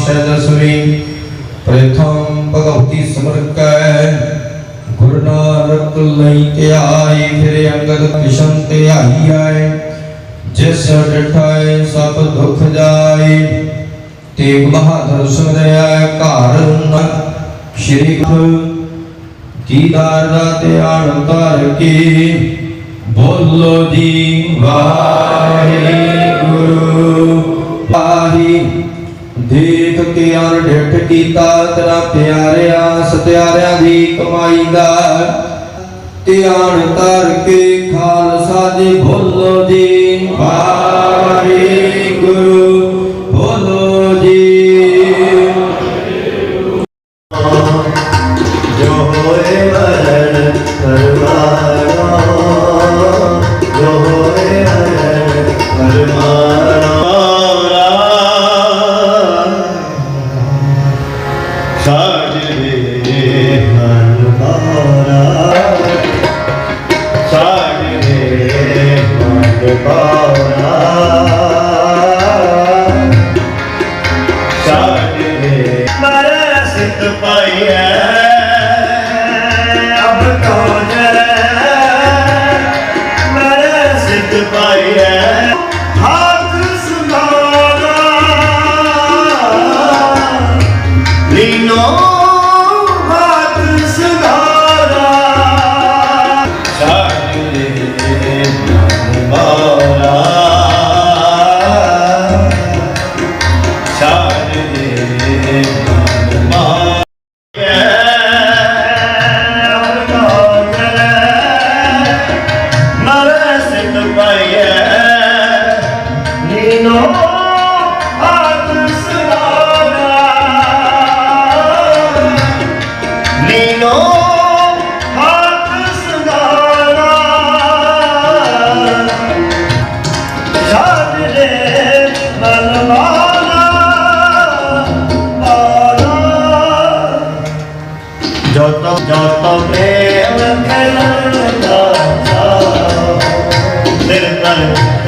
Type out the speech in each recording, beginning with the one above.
ਪਾਤਸ਼ਾਹ ਪ੍ਰਥਮ ਭਗਵਤੀ ਸਮਰਕੈ। ਗੁਰੂ ਨਾਨਕ ਲਈ ਧਿਆਈ ਫਿਰ ਅੰਗਦ ਕਿਸ਼ਨ ਧਿਆਈ ਆਏ ਜਿਸ ਡਠਾਏ ਸਭ ਦੁਖ ਜਾਏ। ਤੇਗ ਬਹਾਦਰ ਸੁਰਿਆ ਘਰ ਨ। ਸ਼੍ਰੀ ਗੁਰੂ ਦੀਦਾਰ ਦਾ ਧਿਆਨ ਧਰ ਕੇ ਬੋਲੋ ਜੀ, ਵਾਹਿਗੁਰੂ ਪਾਹੀ ਦੇਖ ਕੇ ਕੀਤਾ, ਤੇਰਾ ਪਿਆਰਿਆ, ਸਤਿਆਰਿਆਂ ਦੀ ਕਮਾਈ ਦਾ। ਧਿਆਨ ਧਰ ਕੇ ਖਾਲਸਾ ਜੀ ਬੋਲੋ ਜੀ। ਵਾਹਿਗੁਰੂ। ਸਾਜਦੇ ਸਿੱਧ ਸਿਤ ਪਾਈਐ ਅਬ ਕੌਣ ਮਰ ਸਿਤ ਪਾਈਐ ਹੱਥ ਸੁਨਾਰਾ ਲੀਨੋ ਹੱਥ ਸੁਧਾਰਾ ਸਾਜਦੇ ਮਨ ਬਾਰਾ ਸਾਜਦੇ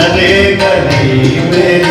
ਕਰ ਕਦੇ ਕਦੀ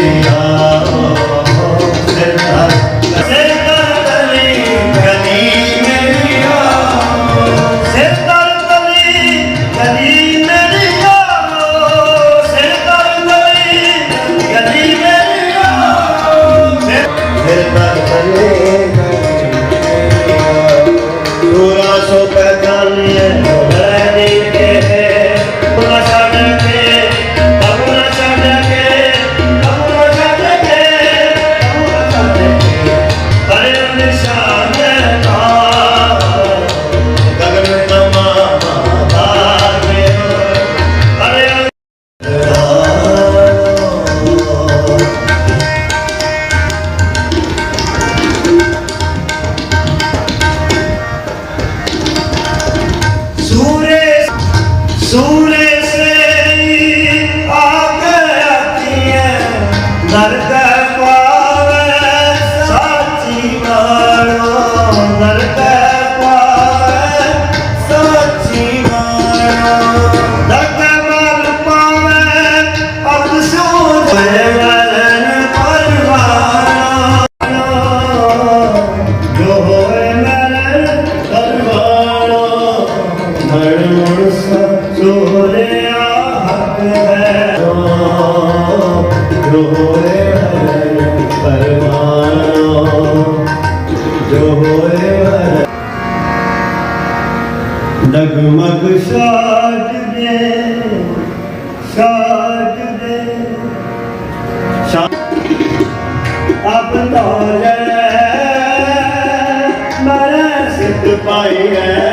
ਸਿੱਧ ਪਾਈਐ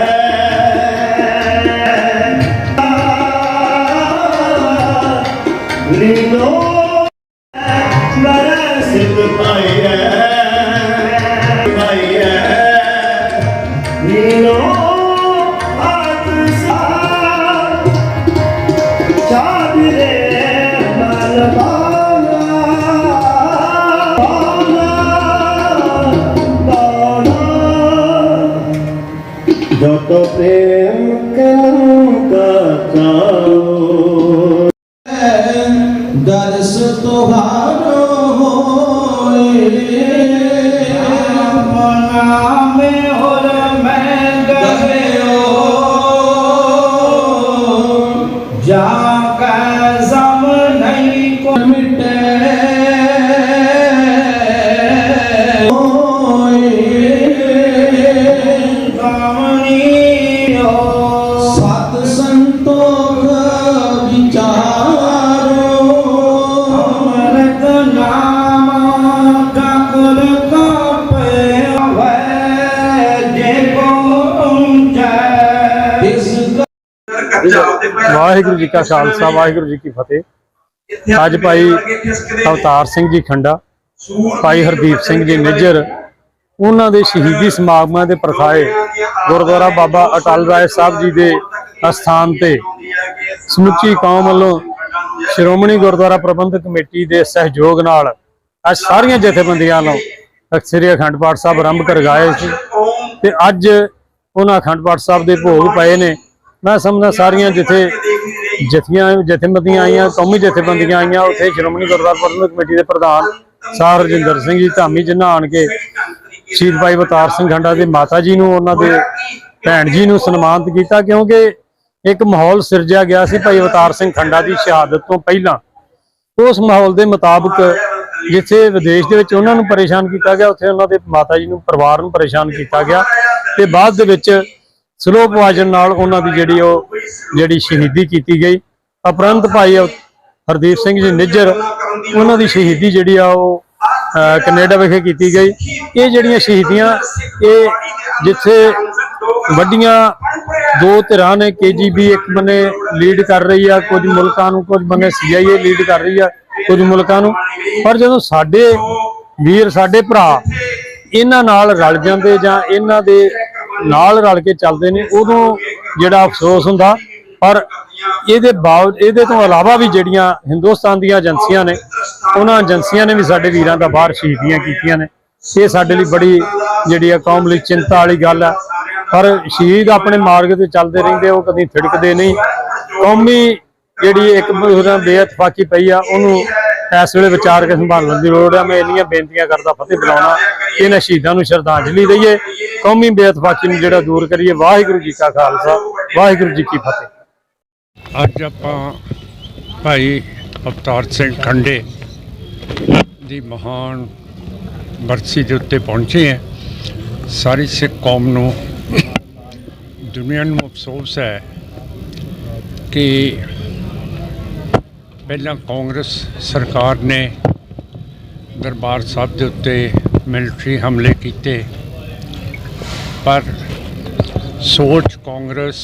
ਜਾ ਕੈ ਵਾਹਿਗੁਰੂ ਜੀ ਕਾ ਖਾਲਸਾ, ਵਾਹਿਗੁਰੂ ਜੀ ਕੀ ਫਤਿਹ। ਅੱਜ ਭਾਈ ਅਵਤਾਰ ਸਿੰਘ ਜੀ ਖੰਡਾ, ਭਾਈ ਹਰਦੀਪ ਸਿੰਘ ਜੀ ਨਿੱਜਰ ਉਹਨਾਂ ਦੇ ਸ਼ਹੀਦੀ ਸਮਾਗਮਾਂ ਦੇ ਪ੍ਰਥਾਏ ਗੁਰਦੁਆਰਾ ਬਾਬਾ ਅਟਲ ਰਾਏ ਸਾਹਿਬ ਜੀ ਦੇ ਅਸਥਾਨ ਤੇ ਸਮੁੱਚੀ ਕੌਮ ਵੱਲੋਂ ਸ਼੍ਰੋਮਣੀ ਗੁਰਦੁਆਰਾ ਪ੍ਰਬੰਧਕ ਕਮੇਟੀ ਦੇ ਸਹਿਯੋਗ ਨਾਲ ਅੱਜ ਸਾਰੀਆਂ ਜਥੇਬੰਦੀਆਂ ਨੂੰ ਅਕਸਰੀ ਅਖੰਡ ਪਾਠ ਸਾਹਿਬ ਆਰੰਭ ਕਰਗਾਏ ਸੀ ਤੇ ਅੱਜ ਉਹਨਾਂ ਅਖੰਡ ਪਾਠ ਸਾਹਿਬ ਦੇ ਭੋਗ ਪਏ ਨੇ। ਮੈਂ ਸਮਝਦਾ ਸਾਰੀਆਂ ਜਿੱਥੇ ਜਥੀਆਂ ਜਥੇਬੰਦੀਆਂ ਆਈਆਂ, ਕੌਮੀ ਜਥੇਬੰਦੀਆਂ ਆਈਆਂ, ਉੱਥੇ ਸ਼੍ਰੋਮਣੀ ਗੁਰਦੁਆਰਾ ਪ੍ਰਬੰਧਕ ਕਮੇਟੀ ਦੇ ਪ੍ਰਧਾਨ ਸਾਰ ਰਜਿੰਦਰ ਸਿੰਘ ਜੀ, ਧਾਮੀ ਜਿਨ੍ਹਾਂ ਆਣ ਕੇ ਸ਼ਹੀਦ ਭਾਈ ਅਵਤਾਰ ਸਿੰਘ ਖੰਡਾ ਦੇ ਮਾਤਾ ਜੀ ਨੂੰ, ਉਹਨਾਂ ਦੇ ਭੈਣ ਜੀ ਨੂੰ ਸਨਮਾਨਿਤ ਕੀਤਾ, ਕਿਉਂਕਿ ਇੱਕ ਮਾਹੌਲ ਸਿਰਜਿਆ ਗਿਆ ਸੀ ਭਾਈ ਅਵਤਾਰ ਸਿੰਘ ਖੰਡਾ ਦੀ ਸ਼ਹਾਦਤ ਤੋਂ ਪਹਿਲਾਂ। ਉਸ ਮਾਹੌਲ ਦੇ ਮੁਤਾਬਕ ਜਿੱਥੇ ਵਿਦੇਸ਼ ਦੇ ਵਿੱਚ ਉਹਨਾਂ ਨੂੰ ਪਰੇਸ਼ਾਨ ਕੀਤਾ ਗਿਆ, ਉੱਥੇ ਉਹਨਾਂ ਦੇ ਮਾਤਾ ਜੀ ਨੂੰ, ਪਰਿਵਾਰ ਨੂੰ ਪਰੇਸ਼ਾਨ ਕੀਤਾ ਗਿਆ ਤੇ ਬਾਅਦ ਦੇ ਵਿੱਚ ਸਲੋ ਪਵਾਜਨ ਨਾਲ ਉਹਨਾਂ ਦੀ ਜਿਹੜੀ ਉਹ ਜਿਹੜੀ ਸ਼ਹੀਦੀ ਕੀਤੀ ਗਈ। ਅਪਰੰਤ ਭਾਈ ਹਰਦੀਪ ਸਿੰਘ ਜੀ ਨਿੱਜਰ ਉਹਨਾਂ ਦੀ ਸ਼ਹੀਦੀ ਜਿਹੜੀ ਆ ਉਹ ਅਹ, ਕੈਨੇਡਾ ਵਿਖੇ ਕੀਤੀ ਗਈ। ਇਹ ਜਿਹੜੀਆਂ ਸ਼ਹੀਦੀਆਂ ਇਹ ਜਿੱਥੇ ਵੱਡੀਆਂ ਦੋ ਧਿਰਾਂ ਨੇ ਕੇਜੀਬੀ ਇੱਕ ਬੰਨੇ ਲੀਡ ਕਰ ਰਹੀ ਆ ਕੁਝ ਮੁਲਕਾਂ ਨੂੰ ਕੁਝ ਬੰਨੇ ਸੀਆਈਏ ਲੀਡ ਕਰ ਰਹੀ ਆ ਕੁਝ ਮੁਲਕਾਂ ਨੂੰ। ਪਰ ਜਦੋਂ ਸਾਡੇ ਵੀਰ ਸਾਡੇ ਭਰਾ ਇਹਨਾਂ ਨਾਲ ਰਲ ਜਾਂਦੇ ਜਾਂ ਇਹਨਾਂ ਦੇ ਨਾਲ ਰਲ ਕੇ ਚੱਲਦੇ ਨੇ, ਉਦੋਂ ਜਿਹੜਾ ਅਫਸੋਸ ਹੁੰਦਾ, ਪਰ ਇਹਦੇ ਬਾਵ, ਇਹਦੇ ਤੋਂ ਇਲਾਵਾ ਵੀ ਜਿਹੜੀਆਂ ਹਿੰਦੁਸਤਾਨ ਦੀਆਂ ਏਜੰਸੀਆਂ ਨੇ, ਉਹਨਾਂ ਏਜੰਸੀਆਂ ਨੇ ਵੀ ਸਾਡੇ ਵੀਰਾਂ ਦਾ ਬਾਹਰ ਸ਼ਹੀਦੀਆਂ ਕੀਤੀਆਂ ਨੇ। ਇਹ ਸਾਡੇ ਲਈ ਬੜੀ ਜਿਹੜੀ ਆ ਕੌਮ ਲਈ ਚਿੰਤਾ ਵਾਲੀ ਗੱਲ ਆ। ਪਰ ਸ਼ਹੀਦ ਆਪਣੇ ਮਾਰਗ ਤੇ ਚੱਲਦੇ ਰਹਿੰਦੇ, ਉਹ ਕਦੀ ਥਿੜਕਦੇ ਨਹੀਂ। ਕੌਮੀ ਜਿਹੜੀ ਇੱਕ ਉਹਨਾਂ ਬੇਇਤਫਾਕੀ ਪਈ ਆ, ਉਹਨੂੰ ਇਸ ਵੇਲੇ ਵਿਚਾਰ ਕੇ ਸੰਭਾਲਣ ਦੀ ਲੋੜ ਆ। ਮੈਂ ਇੰਨੀਆਂ ਬੇਨਤੀਆਂ ਕਰਦਾ ਫਤਿਹ ਬੁਲਾਉਣਾ। ਕਿ ਇਹਨਾਂ ਸ਼ਹੀਦਾਂ ਨੂੰ ਸ਼ਰਧਾਂਜਲੀ ਦਈਏ। ਕੌਮੀ ਬੇਇਤਫਾਕੀ ਨੂੰ ਜਿਹੜਾ ਦੂਰ ਕਰੀਏ। ਵਾਹਿਗੁਰੂ ਜੀ ਕਾ ਖਾਲਸਾ। ਵਾਹਿਗੁਰੂ ਜੀ ਕੀ ਫਤਿਹ। ਅੱਜ ਆਪਾਂ ਭਾਈ ਅਵਤਾਰ ਸਿੰਘ ਖੰਡੇ ਦੀ ਮਹਾਨ ਬਰਸੀ ਦੇ ਉੱਤੇ ਪਹੁੰਚੇ ਹੈ। ਸਾਰੀ ਸਿੱਖ ਕੌਮ ਨੂੰ ਦੁਨੀਆ ਨੂੰ ਅਫਸੋਸ ਹੈ ਕਿ ਪਹਿਲਾਂ ਕਾਂਗਰਸ ਸਰਕਾਰ ਨੇ ਦਰਬਾਰ ਸਾਹਿਬ ਦੇ ਉੱਤੇ ਮਿਲਟਰੀ ਹਮਲੇ ਕੀਤੇ, ਪਰ ਸੋਚ ਕਾਂਗਰਸ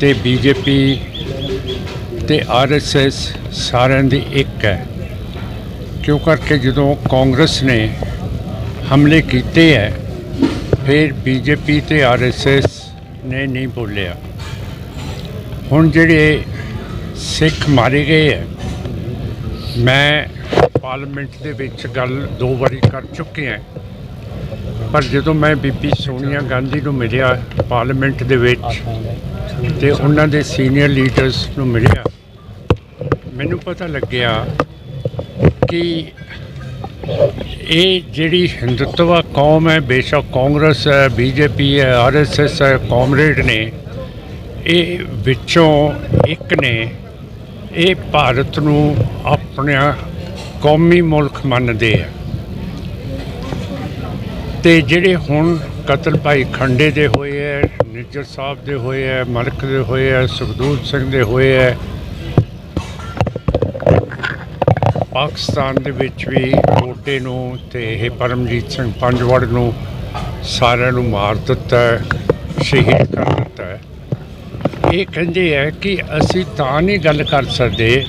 ਤੇ ਬੀਜੇਪੀ ਤੇ ਆਰਐਸਐਸ ਸਾਰਿਆਂ ਦੀ ਇੱਕ ਹੈ। ਕਿਉਂ ਕਰਕੇ ਜਦੋਂ ਕਾਂਗਰਸ ਨੇ ਹਮਲੇ ਕੀਤੇ ਹੈ, ਫਿਰ ਬੀਜੇਪੀ ਤੇ ਆਰਐਸਐਸ ਨੇ ਨਹੀਂ ਬੋਲਿਆ। ਹੁਣ ਜਿਹੜੇ ਸਿੱਖ ਮਾਰੇ ਗਏ ਹੈ। ਮੈਂ ਪਾਰਲੀਮੈਂਟ ਦੇ ਵਿੱਚ ਗੱਲ ਦੋ ਵਾਰੀ ਕਰ ਚੁੱਕਿਆ ਪਰ ਜਦੋਂ ਮੈਂ ਬੀਬੀ ਸੋਨੀਆ ਗਾਂਧੀ ਨੂੰ ਮਿਲਿਆ ਪਾਰਲੀਮੈਂਟ ਦੇ ਵਿੱਚ ਤੇ ਉਹਨਾਂ ਦੇ ਸੀਨੀਅਰ ਲੀਡਰਸ ਨੂੰ ਮਿਲਿਆ, ਮੈਨੂੰ ਪਤਾ ਲੱਗਿਆ ਕਿ ਇਹ ਜਿਹੜੀ ਹਿੰਦੁੱਤਵਾ ਕੌਮ ਹੈ, ਬੇਸ਼ੱਕ ਕਾਂਗਰਸ ਹੈ, ਬੀਜੇਪੀ ਹੈ ਆਰਐਸਐਸ ਹੈ, ਕਾਮਰੇਡ ਨੇ, ਇਹ ਵਿੱਚੋਂ ਇੱਕ ਨੇ ਇਹ ਭਾਰਤ ਨੂੰ ਆਪਣਾ ਕੌਮੀ ਮੁਲਕ ਮੰਨਦੇ ਆ। ਤੇ ਜਿਹੜੇ ਹੁਣ ਕਤਲ ਭਾਈ ਖੰਡੇ ਦੇ ਹੋਏ ਹੈ ਨਿੱਜਰ ਸਾਹਿਬ ਦੇ ਹੋਏ ਹੈ ਮਲਕ ਦੇ ਹੋਏ ਹੈ ਸੁਖਦੂਤ ਸਿੰਘ ਦੇ ਹੋਏ ਹੈ ਪਾਕਿਸਤਾਨ ਦੇ ਵਿੱਚ ਵੀ ਕੋਟੇ ਨੂੰ ਤੇ ਇਹ ਪਰਮਜੀਤ ਸਿੰਘ ਪੰਜਵੜ ਨੂੰ ਸਾਰਿਆਂ ਨੂੰ ਮਾਰ ਦਿੱਤਾ, ਸ਼ਹੀਦ ਕਰ ਇਹ ਕਹਿੰਦੇ ਹੈ ਕਿ ਅਸੀਂ ਤਾਂ ਨਹੀਂ ਗੱਲ ਕਰ ਸਕਦੇ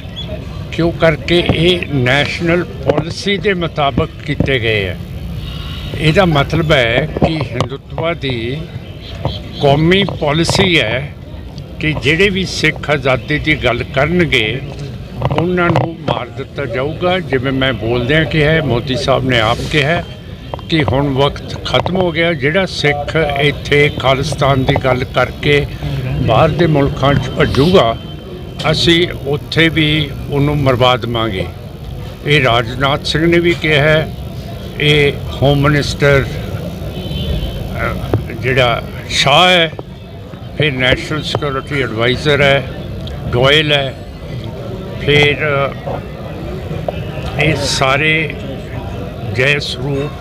ਕਿਉਂ ਕਰਕੇ ਇਹ ਨੈਸ਼ਨਲ ਪਾਲਿਸੀ ਦੇ ਮੁਤਾਬਕ ਕੀਤੇ ਗਏ ਹੈ ਇਹਦਾ ਮਤਲਬ ਹੈ ਕਿ ਹਿੰਦੁੱਤਵਾ ਦੀ ਕੌਮੀ ਪਾਲਿਸੀ ਹੈ ਕਿ ਜਿਹੜੇ ਵੀ ਸਿੱਖ ਆਜ਼ਾਦੀ ਦੀ ਗੱਲ ਕਰਨਗੇ, ਉਹਨਾਂ ਨੂੰ ਮਾਰ ਦਿੱਤਾ ਜਾਊਗਾ। ਜਿਵੇਂ ਮੈਂ ਬੋਲਦਿਆਂ ਕਿਹਾ, ਮੋਦੀ ਸਾਹਿਬ ਨੇ ਆਪ ਕਿਹਾ ਕਿ ਹੁਣ ਵਕਤ ਖਤਮ ਹੋ ਗਿਆ। ਜਿਹੜਾ ਸਿੱਖ ਇੱਥੇ ਖਾਲਿਸਤਾਨ ਦੀ ਗੱਲ ਕਰਕੇ ਬਾਹਰ ਦੇ ਮੁਲਕਾਂ 'ਚ ਭੱਜੂਗਾ, ਅਸੀਂ ਉੱਥੇ ਵੀ ਉਹਨੂੰ ਮਰਵਾ ਦੇਵਾਂਗੇ। ਇਹ ਰਾਜਨਾਥ ਸਿੰਘ ਨੇ ਵੀ ਕਿਹਾ ਹੈ, ਇਹ ਹੋਮ ਮਿਨਿਸਟਰ ਜਿਹੜਾ ਸ਼ਾਹ ਹੈ, ਫਿਰ ਨੈਸ਼ਨਲ ਸਿਕਿਉਰਿਟੀ ਐਡਵਾਈਜ਼ਰ ਹੈ ਗੋਇਲ ਹੈ, ਫਿਰ ਇਹ ਸਾਰੇ ਜੈ ਸਰੂਪ,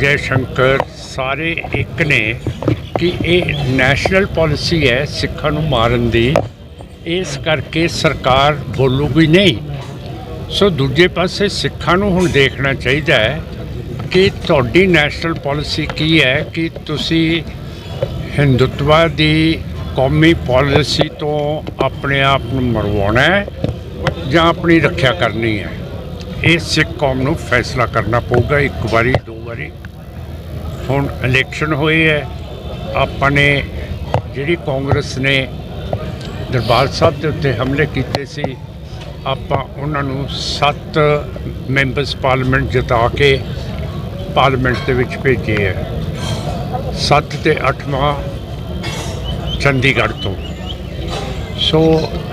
ਜੈ ਸ਼ੰਕਰ ਸਾਰੇ ਇੱਕ ਨੇ। ਕਿ ਇਹ ਨੈਸ਼ਨਲ ਪਾਲਿਸੀ ਹੈ ਸਿੱਖਾਂ ਨੂੰ ਮਾਰਨ ਦੀ। ਇਸ ਕਰਕੇ ਸਰਕਾਰ ਬੋਲੂਗੀ ਨਹੀਂ। ਸੋ ਦੂਜੇ ਪਾਸੇ ਸਿੱਖਾਂ ਨੂੰ ਹੁਣ ਦੇਖਣਾ ਚਾਹੀਦਾ ਹੈ ਕਿ ਤੁਹਾਡੀ ਨੈਸ਼ਨਲ ਪਾਲਿਸੀ ਕੀ ਹੈ, ਕਿ ਤੁਸੀਂ ਹਿੰਦੁੱਤਵਾ ਦੀ ਕੌਮੀ ਪਾਲਿਸੀ ਤੋਂ ਆਪਣੇ ਆਪ ਨੂੰ ਮਰਵਾਉਣਾ ਹੈ ਜਾਂ ਆਪਣੀ ਰੱਖਿਆ ਕਰਨੀ ਹੈ। ਇਹ ਸਿੱਖ ਕੌਮ ਨੂੰ ਫੈਸਲਾ ਕਰਨਾ ਪਊਗਾ ਇੱਕ ਵਾਰੀ, ਦੋ ਵਾਰੀ। ਹੁਣ ਇਲੈਕਸ਼ਨ ਹੋਈ ਹੈ। ਆਪਾਂ ਨੇ ਜਿਹੜੀ ਕਾਂਗਰਸ ਨੇ ਦਰਬਾਰ ਸਾਹਿਬ ਦੇ ਉੱਤੇ ਹਮਲੇ ਕੀਤੇ ਸੀ, ਆਪਾਂ ਉਹਨਾਂ ਨੂੰ 7 ਮੈਂਬਰਸ ਪਾਰਲੀਮੈਂਟ ਜਿਤਾ ਕੇ ਪਾਰਲੀਮੈਂਟ ਦੇ ਵਿੱਚ ਭੇਜੇ ਹੈ। 7 ਤੇ 8ਵਾਂ ਚੰਡੀਗੜ੍ਹ ਤੋਂ। ਸੋ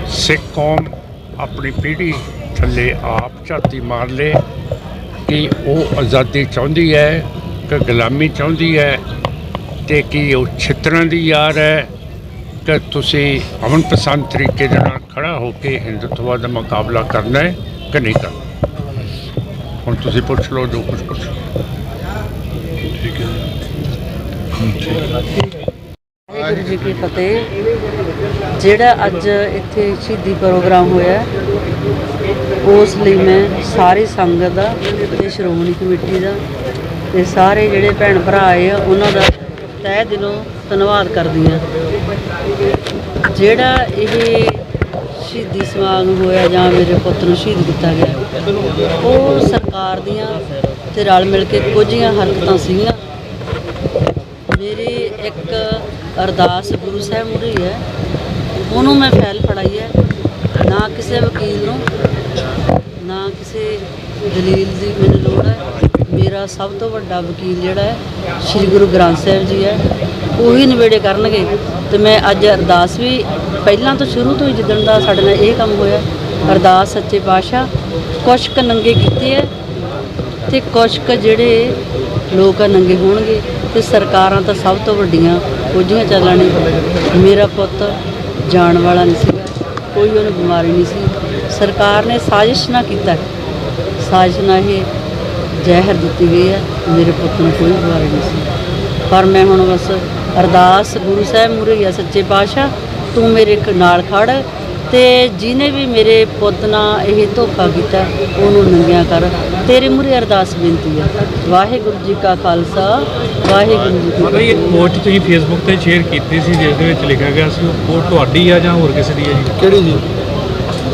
ਸਿੱਖ ਕੌਮ ਆਪਣੀ ਪੀੜ੍ਹੀ ਥੱਲੇ ਆਪ ਝਾਤੀ ਮਾਰ ਲੇ ਕਿ ਉਹ ਆਜ਼ਾਦੀ ਚਾਹੁੰਦੀ ਹੈ ਕਿ ਗੁਲਾਮੀ ਚਾਹੁੰਦੀ ਹੈ ਤੇ ਕਿ ਉਹ ਛਿੱਤਰਾਂ ਦੀ ਯਾਰ ਹੈ ਕਿ ਤੁਸੀਂ ਅਮਨ ਪਸੰਦ ਤਰੀਕੇ ਦੇ ਨਾਲ ਖੜਾ ਹੋ ਕੇ ਹਿੰਦੁੱਤਵਾ ਦਾ ਮੁਕਾਬਲਾ ਕਰਨਾ ਹੈ ਕਿ ਨਹੀਂ ਕਰਨਾ? ਹੁਣ ਤੁਸੀਂ ਪੁੱਛ ਲਓ ਜੋ ਕੁਝ ਪੁੱਛ ਲਓ। ਵਾਹਿਗੁਰੂ ਜੀ ਕੀ ਫਤਿਹ। ਜਿਹੜਾ ਅੱਜ ਇੱਥੇ ਸ਼ਹੀਦੀ ਪ੍ਰੋਗਰਾਮ ਹੋਇਆ ਉਸ ਲਈ ਮੈਂ ਸਾਰੀ ਸੰਗਤ ਦਾ ਤੇ ਸ਼੍ਰੋਮਣੀ ਕਮੇਟੀ ਦਾ ਤੇ ਸਾਰੇ ਜਿਹੜੇ ਭੈਣ ਭਰਾ ਆਏ ਆ ਉਹਨਾਂ ਦਾ ਤਹਿ ਦਿਲੋਂ ਧੰਨਵਾਦ ਕਰਦੀ ਹਾਂ। ਜਿਹੜਾ ਇਹ ਸ਼ਹੀਦੀ ਸਮਾਗਮ ਹੋਇਆ ਜਾਂ ਮੇਰੇ ਪੁੱਤ ਨੂੰ ਸ਼ਹੀਦ ਕੀਤਾ ਗਿਆ, ਉਹ ਸਰਕਾਰ ਦੀਆਂ ਤੇ ਰਲ ਮਿਲ ਕੇ ਕੁਝੀਆਂ ਹਰਕਤਾਂ ਸੀਗੀਆਂ। ਮੇਰੀ ਇੱਕ ਅਰਦਾਸ ਗੁਰੂ ਸਾਹਿਬ ਮੁਰੀ ਹੈ। ਉਹਨੂੰ ਮੈਂ ਫੈਲ ਫੜਾਈ ਹੈ। ਨਾ ਕਿਸੇ ਵਕੀਲ ਨੂੰ, ਨਾ ਕਿਸੇ ਦਲੀਲ ਦੀ ਮੈਨੂੰ ਲੋੜ ਹੈ। ਮੇਰਾ ਸਭ ਤੋਂ ਵੱਡਾ ਵਕੀਲ ਜਿਹੜਾ ਹੈ, ਸ੍ਰੀ ਗੁਰੂ ਗ੍ਰੰਥ ਸਾਹਿਬ ਜੀ ਹੈ। ਉਹੀ ਨਿਬੇੜੇ ਕਰਨਗੇ ਤੇ ਮੈਂ ਅੱਜ ਅਰਦਾਸ ਵੀ ਪਹਿਲਾਂ ਤੋਂ ਸ਼ੁਰੂ ਤੋਂ ਹੀ ਜਿੱਦਣ ਦਾ ਸਾਡੇ ਨਾਲ ਇਹ ਕੰਮ ਹੋਇਆ, ਅਰਦਾਸ ਸੱਚੇ ਪਾਤਸ਼ਾਹ ਕੁਛ ਕੁ ਨੰਗੇ ਕੀਤੇ ਹੈ ਤੇ ਕੁਛ ਕੁ ਜਿਹੜੇ ਲੋਕ ਆ ਨੰਗੇ ਹੋਣਗੇ ਤੇ ਸਰਕਾਰਾਂ ਤਾਂ ਸਭ ਤੋਂ ਵੱਡੀਆਂ ਕੋਝੀਆਂ ਚੱਲਣ ਮੇਰਾ ਪੁੱਤ ਜਾਣ ਵਾਲਾ ਨਹੀਂ ਸੀ ਕੋਈ ਉਹਨੂੰ ਬਿਮਾਰੀ ਨਹੀਂ ਸੀ। ਸਰਕਾਰ ਨੇ ਸਾਜ਼ਿਸ਼ ਨਾ ਕੀਤਾ। ਸਾਜ਼ਿਸ਼ ਨਾ ਇਹ ਜ਼ਹਿਰ ਦਿੱਤੀ ਗਈ ਹੈ ਮੇਰੇ ਪੁੱਤ ਨੂੰ ਕੋਈ ਬਿਮਾਰੀ ਨਹੀਂ ਸੀ। ਪਰ ਮੈਂ ਹੁਣ ਬਸ ਅਰਦਾਸ ਗੁਰੂ ਸਾਹਿਬ ਮੂਹਰੇ ਆ ਸੱਚੇ ਪਾਤਸ਼ਾਹ ਤੂੰ ਮੇਰੇ ਨਾਲ ਖੜ ਤੇ ਜਿਹਨੇ ਵੀ ਮੇਰੇ ਪੁੱਤ ਨਾਲ ਇਹ ਧੋਖਾ ਕੀਤਾ ਉਹਨੂੰ ਨੰਗਿਆ ਕਰ। ਤੇਰੇ ਮੂਹਰੇ ਅਰਦਾਸ ਬੇਨਤੀ ਹੈ ਵਾਹਿਗੁਰੂ ਜੀ ਕਾ ਖਾਲਸਾ ਵਾਹਿਗੁਰੂ ਜੀ ਕੀ ਮਤਲਬ ਇਹ ਪੋਸਟ ਤੁਸੀਂ ਫੇਸਬੁੱਕ ਤੇ ਸ਼ੇਅਰ ਕੀਤੀ ਸੀ ਜਿਸ ਦੇ ਵਿੱਚ ਲਿਖਿਆ ਗਿਆ ਸੀ ਉਹ ਪੋਸਟ ਤੁਹਾਡੀ ਆ ਜਾਂ ਹੋਰ ਕਿਸੇ ਦੀ ਹੈ ਜੀ? ਕਿਹੜੀ ਜੀ?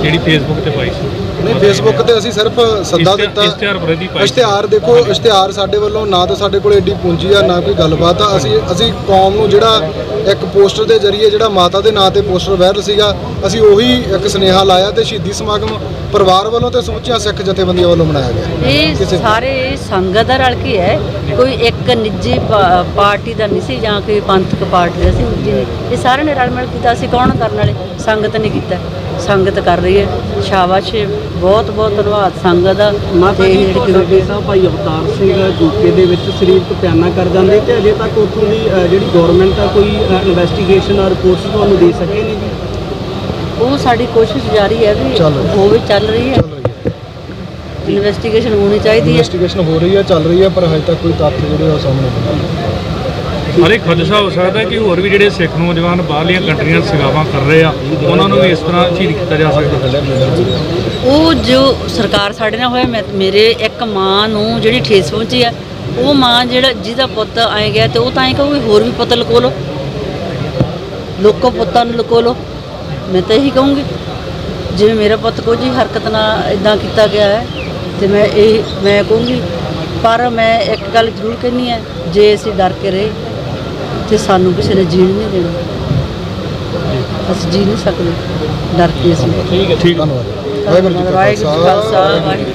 ਜਿਹੜੀ ਫੇਸਬੁੱਕ ਤੇ ਪਾਈ ਸੀ। ਨਹੀਂ ਫੇਸਬੁੱਕ ਤੇ ਅਸੀਂ ਸਿਰਫ ਸੱਦਾ ਦਿੱਤਾ। ਇਸ਼ਤਿਹਾਰ ਵਿਰੋਧੀ ਪਾਈ। ਸੀ। ਇਸ਼ਤਿਹਾਰ ਦੇਖੋ ਇਸ਼ਤਿਹਾਰ ਸਾਡੇ ਵੱਲੋਂ ਨਾ ਤਾਂ ਸਾਡੇ ਕੋਲ ਐਡੀ ਪੂੰਜੀ ਆ ਨਾ ਕੋਈ ਗੱਲਬਾਤ ਆ। ਅਸੀਂ ਅਸੀਂ ਕੌਮ ਨੂੰ ਜਿਹੜਾ ਇੱਕ ਪੋਸਟਰ ਦੇ ਜ਼ਰੀਏ ਜਿਹੜਾ ਮਾਤਾ ਦੇ ਨਾਂ ਤੇ ਪੋਸਟਰ ਵਾਇਰਲ ਸੀਗਾ ਅਸੀਂ ਉਹੀ ਇੱਕ ਸੁਨੇਹਾ ਲਾਇਆ ਤੇ ਸ਼ਹੀਦੀ ਸਮਾਗਮ ਪਰਿਵਾਰ ਵੱਲੋਂ ਤੇ ਸਮੁੱਚੀਆਂ ਸਿੱਖ ਜਥੇਬੰਦੀਆਂ ਵੱਲੋਂ ਮਨਾਇਆ ਗਿਆ। ਇਹ ਸਾਰੇ ਸੰਗਤ ਦਾ ਰਲ ਕੇ ਹੈ। ਕੋਈ ਇੱਕ ਨਿੱਜੀ ਪਾਰਟੀ ਦਾ ਨਹੀਂ ਸੀ ਜਾਂ ਕੋਈ ਪੰਥਕ ਪਾਰਟੀ ਦਾ ਸੀ। ਇਹ ਸਾਰਿਆਂ ਨੇ ਰਲ ਮਿਲ ਕੀਤਾ। ਅਸੀਂ ਕੌਣ ਕਰਨ ਵਾਲੇ? ਸੰਗਤ ਨੇ ਕੀਤਾ। ਸੰਗਤ ਕਰ ਰਹੀ ਹੈ। ਸ਼ਾਬਾਸ਼ ਬਹੁਤ ਬਹੁਤ ਧੰਨਵਾਦ ਸੰਗਤ ਦਾ। ਮਾਤਾ ਜੀ ਤੁਹਾਡੇ ਸਾਹਿਬ ਭਾਈ ਅਵਤਾਰ ਸਿੰਘ ਯੂਕੇ ਦੇ ਵਿੱਚ ਸਰੀਰਕ ਬਿਆਨਾ ਕਰ ਜਾਂਦੇ ਤੇ ਅਜੇ ਤੱਕ ਉੱਥੋਂ ਦੀ ਜਿਹੜੀ ਗਵਰਨਮੈਂਟ ਆ ਕੋਈ ਇਨਵੈਸਟੀਗੇਸ਼ਨ ਔਰ ਰਿਪੋਰਟਸ ਤੁਹਾਨੂੰ ਦੇ ਸਕੇ ਨੇ ਜੀ? ਉਹ ਸਾਡੀ ਕੋਸ਼ਿਸ਼ ਜਾਰੀ ਹੈ ਵੀ। ਉਹ ਵੀ ਚੱਲ ਰਹੀ ਹੈ। ਇਨਵੈਸਟੀਗੇਸ਼ਨ ਹੋਣੀ ਚਾਹੀਦੀ ਹੈ। ਇਨਵੈਸਟੀਗੇਸ਼ਨ ਹੋ ਰਹੀ ਹੈ ਚੱਲ ਰਹੀ ਹੈ ਪਰ ਹਜੇ ਤੱਕ ਕੋਈ ਤੱਥ ਜਿਹੜੇ ਉਹ ਸਾਹਮਣੇ ਨਹੀਂ ਆਏ। ਹਰੇ ਖਦਸ਼ਾ ਹੋ ਸਕਦਾ ਕਿ ਹੋਰ ਵੀ ਜਿਹੜੇ ਸਿੱਖ ਨੌਜਵਾਨ ਬਾਹਰਲੀਆਂ ਕੰਟਰੀਆਂ ਸੇਵਾਵਾਂ ਕਰ ਰਹੇ ਆ, ਉਹਨਾਂ ਨੂੰ ਵੀ ਇਸ ਤਰ੍ਹਾਂ ਸ਼ਹੀਦ ਕੀਤਾ ਜਾ ਸਕਦਾ ਉਹ ਜੋ ਸਰਕਾਰ ਸਾਡੇ ਨਾਲ ਹੋਇਆ, ਮੈਂ ਮੇਰੇ ਇੱਕ ਮਾਂ ਨੂੰ ਜਿਹੜੀ ਠੇਸ ਪਹੁੰਚੀ ਆ, ਉਹ ਮਾਂ ਜਿਹੜਾ ਜਿਹਦਾ ਪੁੱਤ ਆਏ ਗਿਆ ਤੇ ਉਹ ਤਾਂ ਇਹ ਕਹੂਗੀ, ਹੋਰ ਵੀ ਪੁੱਤ ਲਕੋ ਲੋ ਲੋਕੋ ਪੁੱਤਾਂ ਨੂੰ ਲਕੋ ਲੋ ਮੈਂ ਤਾਂ ਇਹੀ ਕਹੂੰਗੀ, ਜਿਵੇਂ ਮੇਰਾ ਪੁੱਤ ਕੋਈ ਜੀ ਹਰਕਤ ਨਾਲ ਇਦਾਂ ਕੀਤਾ ਗਿਆ ਹੈ, ਤੇ ਮੈਂ ਇਹ, ਮੈਂ ਕਹੂੰਗੀ, ਪਰ ਮੈਂ ਇੱਕ ਗੱਲ ਜ਼ਰੂਰ ਕਹਿਣੀ ਹੈ, ਜੇ ਅਸੀਂ ਡਰ ਕੇ ਰਹੇ ਤੇ ਸਾਨੂੰ ਕਿਸੇ ਨੇ ਜੀਣ ਨਹੀਂ ਦੇਣਾ। ਅਸੀਂ ਜੀ ਨਹੀਂ ਸਕਦੇ। ਡਰ ਕੇ ਅਸੀਂ। ਧੰਨਵਾਦ। ਵਾਹਿਗੁਰੂ ਜੀ ਕਾ ਵਾਹਿਗੁਰੂ ਜੀ ਕਾ ਖਾਲਸਾ ਵਾਹਿਗੁਰੂ